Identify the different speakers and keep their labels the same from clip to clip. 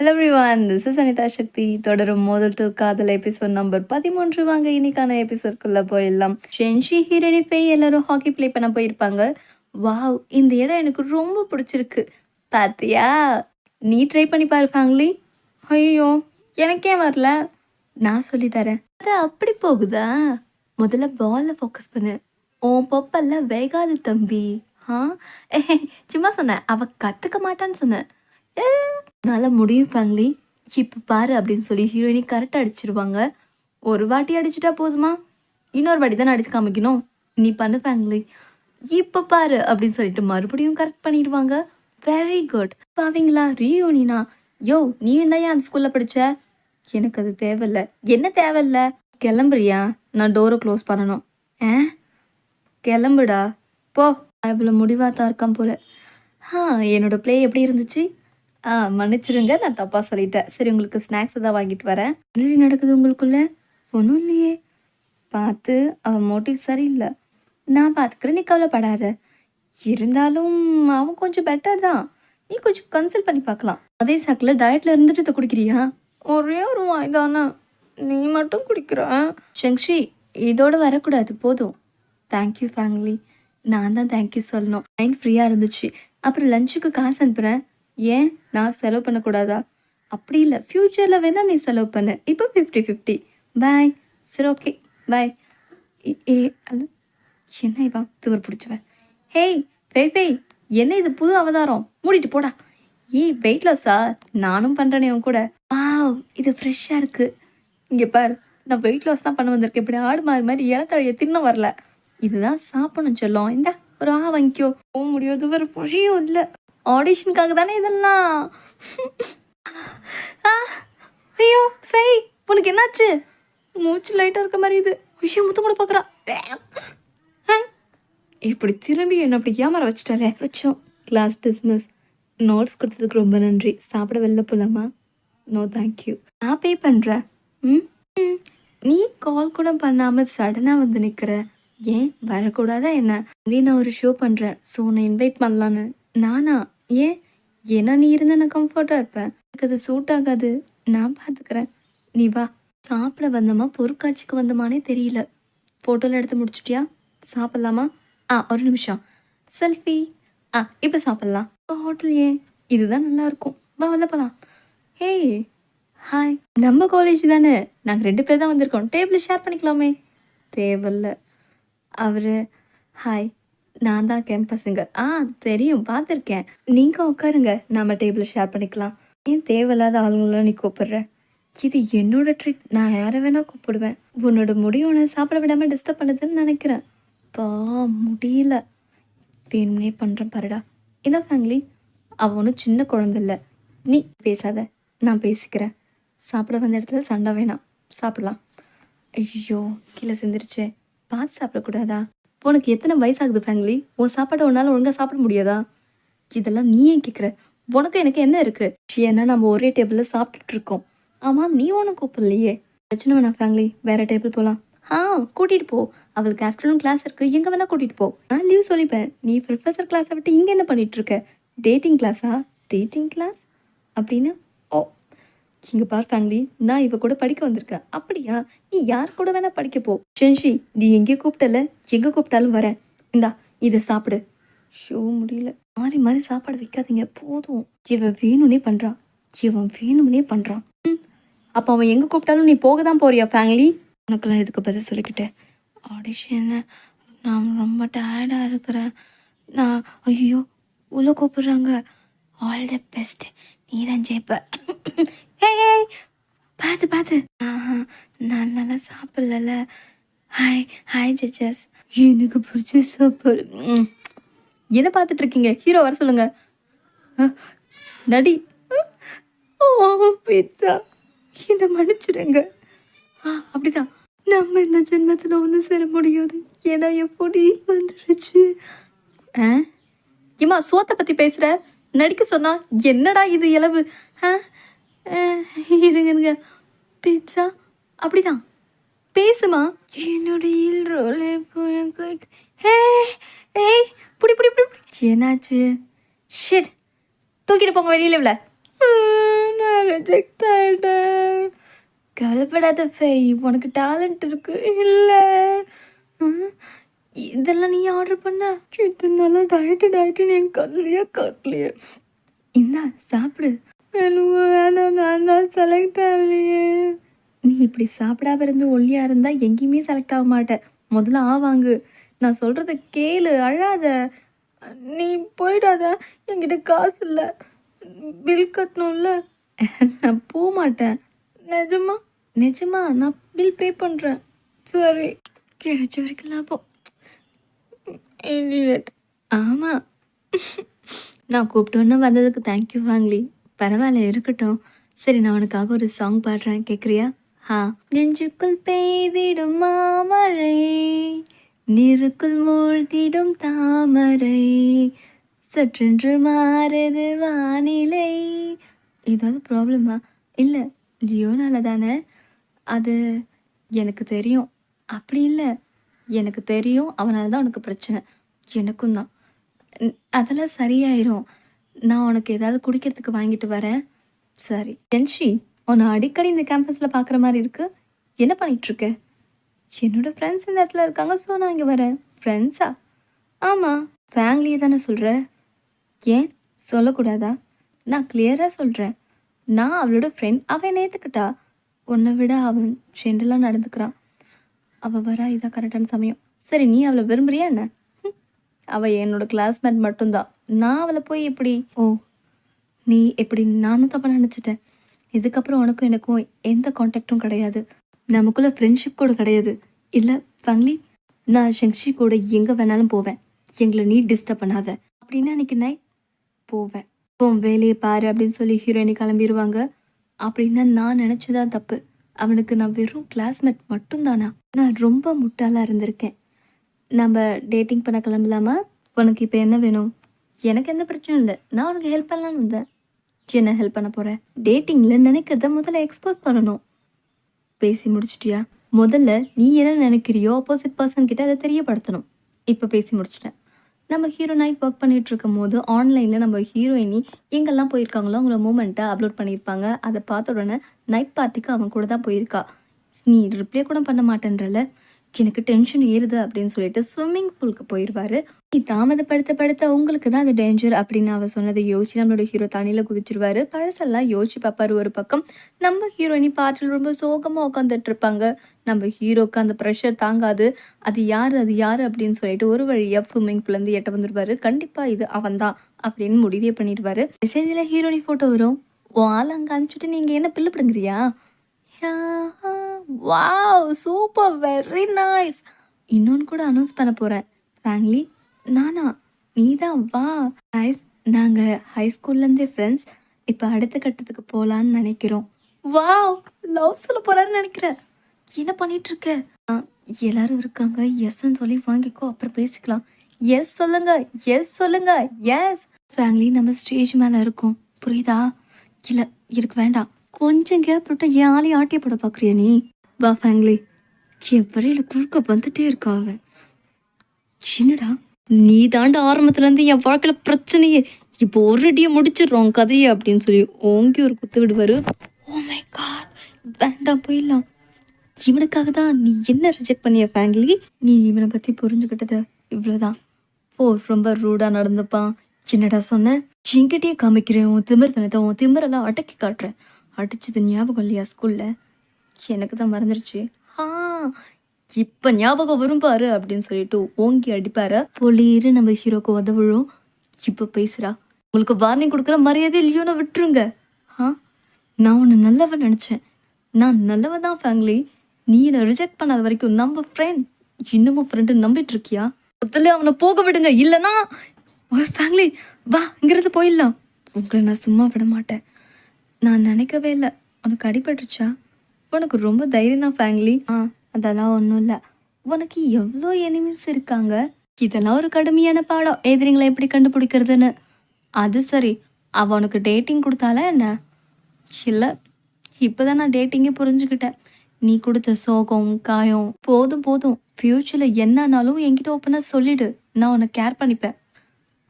Speaker 1: Hello everyone this is Anitha Sakthi தொடரும் மோதல் to காதல் எபிசோட் நம்பர் பதிமூன்று. வாங்க இன்னைக்கான எபிசோட்குள்ளே போயிடலாம். ஷென்ஷி ஹீரோனி ஃபே எல்லாரும் ஹாக்கி ப்ளே பண்ண போயிருப்பாங்க. வாவ் இந்த இடம் எனக்கு ரொம்ப பிடிச்சிருக்கு. பாத்தியா? நீ ட்ரை பண்ணி பாரு ஃபேமிலி. ஐயோ எனக்கே வரல. நான் சொல்லி தரேன். அது அப்படி போகுதா? முதல்ல பால்ல ஃபோக்கஸ் பண்ணு. உன் பொப்பல்ல வேகாது தம்பி. ஆ? சும்மா சொன்னேன் அவ கற்றுக்க மாட்டான்னு சொன்னேன். ஏ, முடியும் ஃபேமிலி இப்போ பாரு அப்படின்னு சொல்லி ஹீரோயினி கரெக்டாக அடிச்சிருவாங்க. ஒரு வாட்டி அடிச்சிட்டா போதுமா? இன்னொரு வாட்டி தானே அடிச்சு காமிக்கணும். நீ பண்ணு ஃபேமிலி இப்போ பாரு அப்படின்னு சொல்லிட்டு மறுபடியும் கரெக்ட் பண்ணிடுவாங்க. வெரி குட் பாவீங்களா ரீயூனினா யோ நீ தான் ஏன் அந்த ஸ்கூலில் படித்த எனக்கு அது தேவையில்ல. என்ன தேவையில்ல? கிளம்புறியா? நான் டோரை க்ளோஸ் பண்ணணும். ஆ? கிளம்புடா. போ. இவ்வளோ முடிவாக தான் இருக்கான் போல. ஆ என்னோடய ப்ளே எப்படி இருந்துச்சு? ஆ மன்னிச்சிருங்க நான் தப்பாக சொல்லிட்டேன். சரி உங்களுக்கு ஸ்நாக்ஸ் தான் வாங்கிட்டு வரேன். என்னடி நடக்குது உங்களுக்குள்ள? ஒன்றும் இல்லையே. பார்த்து அவன் மோட்டிவ் சரியில்லை. நான் பார்த்துக்கிறேன் நீ கவலைப்படாத. இருந்தாலும் அவன் கொஞ்சம் பெட்டர் தான். நீ கொஞ்சம் கன்சல்ட் பண்ணி பார்க்கலாம். அதே சாக்கில் டயட்டில் இருந்துட்டு இதை குடிக்கிறியா? ஒரே ஒரு வாய் தானே நீ மட்டும் குடிக்கிற? ஷங்ஷி இதோட வரக்கூடாது. போதும். தேங்க்யூ ஃபேமிலி நான் தான் தேங்க்யூ சொல்லணும். மைண்ட் ஃப்ரீயாக இருந்துச்சு. அப்புறம் லஞ்சுக்கு காசு அனுப்புகிறேன் ஏன்? நான் செலவு பண்ணக்கூடாதா? அப்படி இல்லை. ஃப்யூச்சரில் வேணால் நீ செலவு பண்ணு. இப்போ ஃபிஃப்டி ஃபிஃப்டி பாய் சரி ஓகே பாய் ஏ அல்ல என்ன இவா துவர் பிடிச்சவன் ஹேய் ஃபேய் ஃபேய் என்ன இது புது அவதாரம்? மூடிட்டு போடா. ஏய் வெயிட் லாஸா நானும் பண்ணுறேனே உன் கூட. ஆ இது ஃப்ரெஷ்ஷாக இருக்குது இங்கே பார் நான் வெயிட் லாஸ் தான் பண்ண வந்திருக்கேன். இப்படி ஆடு மாறி மாதிரி இலத்தழைய தின்ன வரல. இதுதான் சாப்பிடணும் சொல்லும். இந்த ஒரு ஆ வாங்கிக்கோ. போக முடியாது. வேறு வழியும் இல்லை. ஆடிஷனுக்காக தானே இதெல்லாம்? ஐயோ ஃபேய் உனக்கு என்னாச்சு? மூச்சு லைட்டாக இருக்க மாதிரி இது. ஐயோ முத்தம் கூட பார்க்குறா. இப்படி திரும்பி என்ன அப்படி ஏமாற வச்சுட்டாலே வச்சோம் கிளாஸ் டிஸ்மிஸ் நோட்ஸ் கொடுத்ததுக்கு ரொம்ப நன்றி. சாப்பிட வெளில போகலாமா நோ தேங்க்யூ நான் பே பண்ணுறேன் ம்? நீ கால் கூட பண்ணாமல் சடனாக வந்து நிற்கிற ஏன்? வரக்கூடாதா என்ன? நீ நான் ஒரு ஷோ பண்ணுறேன் ஸோ உன்னை இன்வைட் பண்ணலான்னு. நானா? ஏன் ஏன்னா நீ இருந்தா நான் கம்ஃபர்ட்டாக இருப்பேன். எனக்கு அது சூட் ஆகாது. நான் பார்த்துக்கிறேன் நீ வா. சாப்பிட வந்தோமா? பொருட்காட்சிக்கு வந்தோமானே தெரியல. ஃபோட்டோலாம் எடுத்து முடிச்சுட்டியா? சாப்பிட்லாமா? ஆ ஒரு நிமிஷம். செல்ஃபி ஆ இப்போ சாப்பிட்லாம். ஹோட்டல் ஏன்? இதுதான் நல்லா இருக்கும். வா வெளில போகலாம் ஹேய் ஹாய் நம்ம காலேஜ் தானே. நாங்கள் ரெண்டு பேர் தான் வந்திருக்கோம். டேபிள் ஷேர் பண்ணிக்கலாமே. தேவையில்ல அவர் ஹாய் நான் தான் கேம்பஸுங்க ஆ தெரியும் பார்த்துருக்கேன். நீங்கள் உட்காருங்க நம்ம டேபிள் ஷேர் பண்ணிக்கலாம். ஏன் தேவையில்லாத ஆளுங்களாம் நீ கூப்பிடுற? இது என்னோட ட்ரிக் நான் யாரை வேணால் கூப்பிடுவேன். உன்னோட முடி உன்னை சாப்பிட விடாமல் டிஸ்டர்ப் பண்ணுதுன்னு நினைக்கிறேன். பா முடியல. வேணும்னே பண்ணுறேன் பாருடா. இதான் ஃபேமிலி அவ ஒன்றும் சின்ன குழந்த இல்லை. நீ பேசாத. நான் பேசிக்கிறேன். சாப்பிட வந்த இடத்துல சண்டை வேணாம். சாப்பிடலாம். ஐயோ கீழே சிந்திருச்சே. பார்த்து சாப்பிடக்கூடாதா? உனக்கு எத்தனை வயசாகுது ஃபேமிலி உன் சாப்பாடை உன்னால் ஒழுங்காக சாப்பிட முடியாதா? இதெல்லாம் நீ ஏன் கேட்குற உனக்கு எனக்கு என்ன இருக்குது ஏன்னா நம்ம ஒரே டேபிளில் சாப்பிட்டுட்டு இருக்கோம். ஆமாம் நீ ஒன்றும் கூப்பிடலையே. பிரச்சனை வேணாம் ஃபேமிலி வேறு டேபிள் போகலாம் ஆ கூட்டிகிட்டு போ. அவளுக்கு ஆஃப்டர்நூன் கிளாஸ் இருக்குது எங்கே வேணால் கூட்டிகிட்டு போ. நான் லீவ் சொல்லிப்பேன். நீ ப்ரொஃபஸர் கிளாஸை விட்டு இங்கே என்ன பண்ணிகிட்ருக்க டேட்டிங் கிளாஸா டேட்டிங் கிளாஸ் அப்படின்னு ஓ இங்க பார் ஃபேமிலி நான் இவ கூட படிக்க வந்திருக்கேன் அப்படியா? நீ யார் கூட வேணா படிக்க போ. ஷென்ஷி நீ எங்கே கூப்பிட்டல? எங்கே கூப்பிட்டாலும் வரேன். இந்தா இதை சாப்பிடு. ஷோ முடியல. மாறி மாறி சாப்பாடு வைக்காதீங்க. போதும். இவன் வேணும்னே பண்றான். இவன் வேணும்னே பண்றான். ம். அப்போ அவன் எங்கே கூப்பிட்டாலும் நீ போக தான் போறியா ஃபேமிலி? உனக்கெல்லாம் இதுக்கு பதில் சொல்லிக்கிட்டேன் ஆடிஷன் நான் ரொம்ப டயர்டாக இருக்கிறேன். நான் ஐயோ உள்ள கூப்பிடுறாங்க. ஆல் த பெஸ்ட் நீ தான் ஜெயிப்ப பார்த்து பார்த்து ஆஹா, நான் நல்லா சாப்பிடல ஹாய் ஹாய் ஜட்ஜஸ் எனக்கு பிடிச்ச சாப்பாடு. ம். என்ன பார்த்துட்டு இருக்கீங்க? ஹீரோ வர சொல்லுங்க. நடி. ஓ பிச்சா என்னை மன்னிச்சிடுங்க. ஆ அப்படிதான். நம்ம இந்த ஜென்மத்தில் ஒன்றும் சேர முடியாது. ஏன்னா என் பொடி வந்துருச்சு. ஆ? ஏம்மா சோத்தை பற்றி பேசுகிற நடிக்க சொன்னா என்னடா இது இளவு? இருங்க பிட்சா? அப்படிதான். பேசுமா? என்னுடைய ரோலே போய் ஹே ஏய் புடி புடி புடி. என்னாச்சு? ஷிட் தூக்கிட்டு போங்க வெளியில இவ்வளோ நான் ரிஜெக்ட் ஆகிட்டேன் கவலைப்படாத ஃபேய் உனக்கு டேலண்ட் இருக்கு. இல்லை. இதெல்லாம் நீ ஆர்டர் பண்ண? இத்தனை நாளாக டயட்டு டயட்டுன்னு என் கல்லையே கட்டலையே. இந்தா சாப்பிடு. எனக்கு வேணாம் நான் தான் செலக்ட் ஆகலையே. நீ இப்படி சாப்பிடாம இருந்து ஒல்லியாக இருந்தால் எங்கேயுமே செலக்ட் ஆக மாட்டேன் முதல்ல ஆவாங்கு நான் சொல்கிறத கேளு அழாத. நீ போயிடாத என்கிட்ட காசு இல்லை. பில் கட்டணும்ல. நான் போக மாட்டேன் நிஜமா? நிஜமா நான் பில் பே பண்ணுறேன் சரி. கிடைச்ச வரைக்கும் லாபம். ஆமாம் நான் கூப்பிட்டோன்னு வந்ததுக்கு தேங்க்யூ வாங்கலி பரவாயில்ல இருக்கட்டும். சரி நான் உனக்காக ஒரு சாங் பாடுறேன். கேட்குறியா ஆ நெஞ்சுக்குள் பெய்திடும் மாமழை நீருக்குள் மூழ்கிடும் தாமரை சற்றென்று மாறுது வானிலை. ஏதாவது ப்ராப்ளமா இல்லை லியோனால தானே? அது எனக்கு தெரியும். அப்படி இல்லை. எனக்கு தெரியும் அவனால தான் உனக்கு பிரச்சனை. எனக்கும் தான். அதெல்லாம் சரியாயிரும். நான் உனக்கு ஏதாவது குடிக்கிறதுக்கு வாங்கிட்டு வரேன். சரி. ஜென்ஷி உன்னை அடிக்கடி இந்த கேம்பஸில் பார்க்குற மாதிரி இருக்கு? என்ன பண்ணிகிட்ருக்க இருக்க என்னோட ஃப்ரெண்ட்ஸ் இந்த இடத்துல இருக்காங்க ஸோ நான் இங்கே வரேன். ஃப்ரெண்ட்ஸா ஆமாம் ஃபேமிலியை தானே சொல்கிற ஏன்? சொல்லக்கூடாதா? நான் கிளியராக சொல்கிறேன் நான் அவளோட ஃப்ரெண்ட் அவன் ஏற்றுக்கிட்டா உன்னை விட அவன் ஜென்ரலாக நடந்துக்கிறான். அவள் வரா இதான் கரெக்டான சமயம். சரி நீ அவளை விரும்புறியா என்ன? அவள் என்னோட கிளாஸ்மேட் மட்டும்தான். நான் அவளை போய் எப்படி? ஓ நீ எப்படி? நானும் தப்பாக நினச்சிட்டேன். இதுக்கப்புறம் உனக்கும் எனக்கும் எந்த காண்டாக்டும் கிடையாது. நமக்குள்ள ஃப்ரெண்ட்ஷிப் கூட கிடையாது. இல்லை ஃபங்லி நான் ஷங்ஷி கூட எங்கே வேணாலும் போவேன். எங்களை நீ டிஸ்டர்ப் பண்ணாத. அப்படின்னா அன்னைக்கு நைட் போவேன். உன் வேலையை பாரு அப்படின்னு சொல்லி ஹீரோயினி கிளம்பிடுவாங்க அப்படின்னா நான் நினச்சதான் தப்பு. அவனுக்கு நான் வெறும் கிளாஸ்மேட் மட்டும்தானா? நான் ரொம்ப முட்டாளாக இருந்திருக்கேன். நம்ம டேட்டிங் பண்ண கிளம்பலாமா? உனக்கு இப்போ என்ன வேணும்? எனக்கு எந்த பிரச்சனையும் இல்லை. நான் உனக்கு ஹெல்ப் பண்ணலான்னு வந்தேன். என்ன ஹெல்ப் பண்ண போகிறேன் டேட்டிங்கில் நினைக்கிறத முதல்ல எக்ஸ்போஸ் பண்ணணும். பேசி முடிச்சிட்டியா? முதல்ல நீ என்ன நினைக்கிறியோ ஆப்போசிட் பர்சன் கிட்ட அதை தெரியப்படுத்தணும். இப்போ பேசி முடிச்சிட்டேன். நம்ம ஹீரோ நைட் ஒர்க் பண்ணிட்டு இருக்கும் போது ஆன்லைனில் நம்ம ஹீரோயினி எங்கெல்லாம் போயிருக்காங்களோ அவங்கள மூமெண்ட்டை அப்லோட் பண்ணியிருப்பாங்க. அதை பார்த்த உடனே நைட் பார்ட்டிக்கு அவன் கூட தான் போயிருக்கா. நீ ரிப்ளை கூட பண்ண மாட்டேன்றல. எனக்கு டென்ஷன் ஏறுது அப்படின்னு சொல்லிட்டு ஸ்விம்மிங் பூலுக்கு போயிடுவாரு நீ தாமதப்படுத்த படுத்த உங்களுக்கு தான் அது டேஞ்சர் அப்படின்னு அவர் சொன்னதை யோசிச்சு நம்மளோட ஹீரோ தண்ணியில் குதிச்சிருவாரு. பழசெல்லாம் யோசிச்சு பார்ப்பாரு ஒரு பக்கம். நம்ம ஹீரோயினி பாட்டில் ரொம்ப சோகமாக உட்காந்துட்டு இருப்பாங்க நம்ம ஹீரோக்கு அந்த ப்ரெஷர் தாங்காது. அது யார் அது யார் அப்படின்னு சொல்லிட்டு ஒரு வழியாக ஸ்விம்மிங் பூலேருந்து எட்ட வந்துடுவாரு கண்டிப்பாக இது அவன் தான் அப்படின்னு முடிவே பண்ணிடுவாரு மெசேஜில் ஹீரோயினி ஃபோட்டோ வரும். உன் ஆள் அங்கே அனுப்பிச்சிட்டு நீங்கள் என்ன பில்லு பிடுங்குறியா? வாவ் சூப்பர் வெரி நைஸ் இன்னொன்று கூட அனௌன்ஸ் பண்ண போகிறேன் ஃபேமிலி நானா நீ தான் வா நைஸ் நாங்கள் ஹை ஸ்கூல்லேருந்தே ஃப்ரெண்ட்ஸ் இப்போ அடுத்த கட்டத்துக்கு போகலான்னு நினைக்கிறோம். வாவ் லவ் சொல்ல போகிறான்னு நினைக்கிறேன். என்ன பண்ணிட்டு இருக்க எல்லாரும் இருக்காங்க. எஸ்ன்னு சொல்லி வாங்கிக்கோ அப்புறம் பேசிக்கலாம். எஸ் சொல்லுங்க எஸ் சொல்லுங்க எஸ் ஃபேமிலி நம்ம ஸ்டேஜ் மேலே இருக்கோம். புரியுதா? இல்லை இருக்கு வேண்டாம். கொஞ்சம் கேப் விட்டு ஏன் ஆளையும் ஆட்டிய போட பார்க்குறியா நீ? வா ஃபேங்லி என் வழியில் குறுக்க வந்துட்டே இருக்கா அவன். என்னடா? நீ தாண்ட ஆரம்பத்துலேருந்து என் வாழ்க்கையில் பிரச்சனையே. இப்போ ஒரு அடியை முடிச்சிடுறோம் கதையை அப்படின்னு சொல்லி ஓங்கி ஒரு குத்து விடுவார். ஓ oh மை காட் வேண்டாம் போயிடலாம். இவனுக்காக தான் நீ என்ன ரிஜெக்ட் பண்ணிய ஃபேமிலி? நீ இவனை பற்றி புரிஞ்சுக்கிட்டது இவ்வளோதான் ஓ ரொம்ப ரூடாக நடந்துப்பான். என்னடா சொன்னேன் என்கிட்டயே காமிக்கிறேன் உன் திமிர்த்தனத்தை உன் திமிரெல்லாம் அடக்கி காட்டுறேன். அடிச்சது ஞாபகம் இல்லையா ஸ்கூலில் எனக்கு தான் மறந்துருச்சு. ஆ இப்போ ஞாபகம் வரும் பாரு அப்படின்னு சொல்லிட்டு ஓங்கி அடிப்பாரு. பொலிரு நம்ம ஹீரோக்கு உதவிழும் இப்போ பேசுகிறா உங்களுக்கு வார்னிங் கொடுக்குற மரியாதை இல்லையோன்னு விட்டுருங்க. ஆ நான் உன்னை நல்லவன் நினச்சேன். நான் நல்லவன் தான் ஃபேமிலி நீ என்னை ரிஜெக்ட் பண்ணாத வரைக்கும் நம்ம ஃப்ரெண்ட் இன்னமும் ஃப்ரெண்டு நம்பிட்டு இருக்கியா? முதல்ல அவனை போக விடுங்க. இல்லைன்னா ஃபேமிலி வா இங்கிருந்து போயிடலாம். உங்களை நான் சும்மா விட மாட்டேன். நான் நினைக்கவே இல்லை. உனக்கு அடிபட்டுருச்சா? உனக்கு ரொம்ப தைரியம் தான் ஃபேமிலி. ஆ. அதெல்லாம் ஒன்றும் இல்லை. உனக்கு எவ்வளோ எனிமீஸ் இருக்காங்க? இதெல்லாம் ஒரு கடுமையான பாடம். எதிரிங்களை எப்படி கண்டுபிடிக்கிறதுன்னு. அது சரி. அவ உனக்கு டேட்டிங் கொடுத்தால என்ன? இல்லை. இப்போ தான் நான் டேட்டிங்கே புரிஞ்சுக்கிட்டேன். நீ கொடுத்த சோகம் காயம் போதும் போதும். ஃப்யூச்சரில் என்னன்னாலும் என்கிட்ட ஓப்பனாக சொல்லிடு. நான் உன்னை கேர் பண்ணிப்பேன்.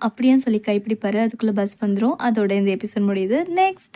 Speaker 1: அப்படியான்னு சொல்லி கைப்பிடிப்பாரு. அதுக்குள்ளே பஸ் வந்துடும் அதோட இந்த எபிசோட் முடியுது. நெக்ஸ்ட்